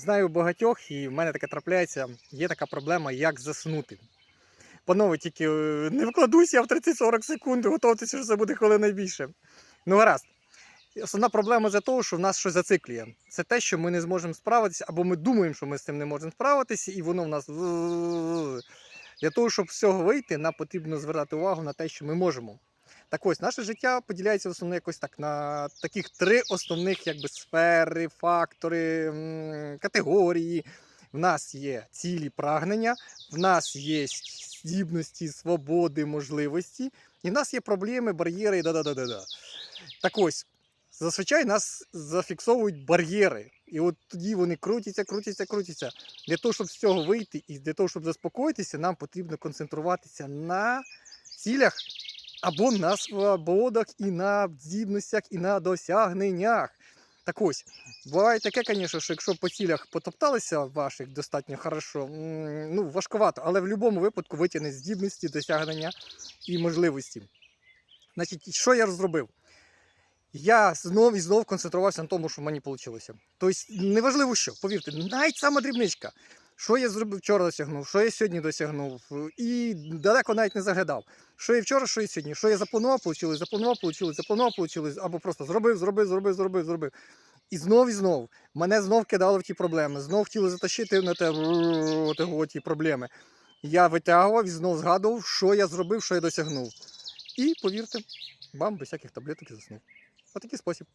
Знаю багатьох, і в мене таке трапляється. Є така проблема, як заснути. Панове, тільки е, не вкладуся в 30-40 секунд, готуйтеся, що це буде хвилина більше. Ну, гаразд. Основна проблема за того, що в нас щось зациклює. Це те, що ми не зможемо справитися, або ми думаємо, що ми з цим не можемо справитися, і воно в нас. Для того, щоб з цього вийти, нам потрібно звертати увагу на те, що ми можемо. Так ось, наше життя поділяється в основному якось так на таких три основних якби, сфери, фактори, категорії. В нас є цілі прагнення, в нас є здібності, свободи, можливості, і в нас є проблеми, бар'єри і да-да-да-да-да. Так ось, зазвичай нас зафіксовують бар'єри. І от тоді вони крутяться, крутяться, крутяться. Для того, щоб з цього вийти і для того, щоб заспокоїтися, нам потрібно концентруватися на цілях або на свободах, і на здібностях, і на досягненнях. Так ось, буває таке, звісно, що якщо по цілях потопталися ваших достатньо хорошо, ну важкувато, але в будь-якому випадку витягне здібності, досягнення і можливості. Значить, що я зробив? Я знов і знов концентрувався на тому, що в мені вийшло. Тобто, неважливо що, повірте, навіть сама дрібничка. Що я зробив вчора досягнув, що я сьогодні досягнув, і далеко навіть не заглядав. Що я вчора, що і сьогодні. Що я запланував, вийшло, запланував, вийшло, запланував, вийшло, або просто зробив, зробив, зробив, зробив, зробив. І знов і знов. Мене знов кидали в ті проблеми, знов хотіли затащити на те, ті проблеми. Я витягував і знов згадував, що я зробив, що я досягнув. І повірте, бам, без всяких таблеток і заснув. Отакий спосіб.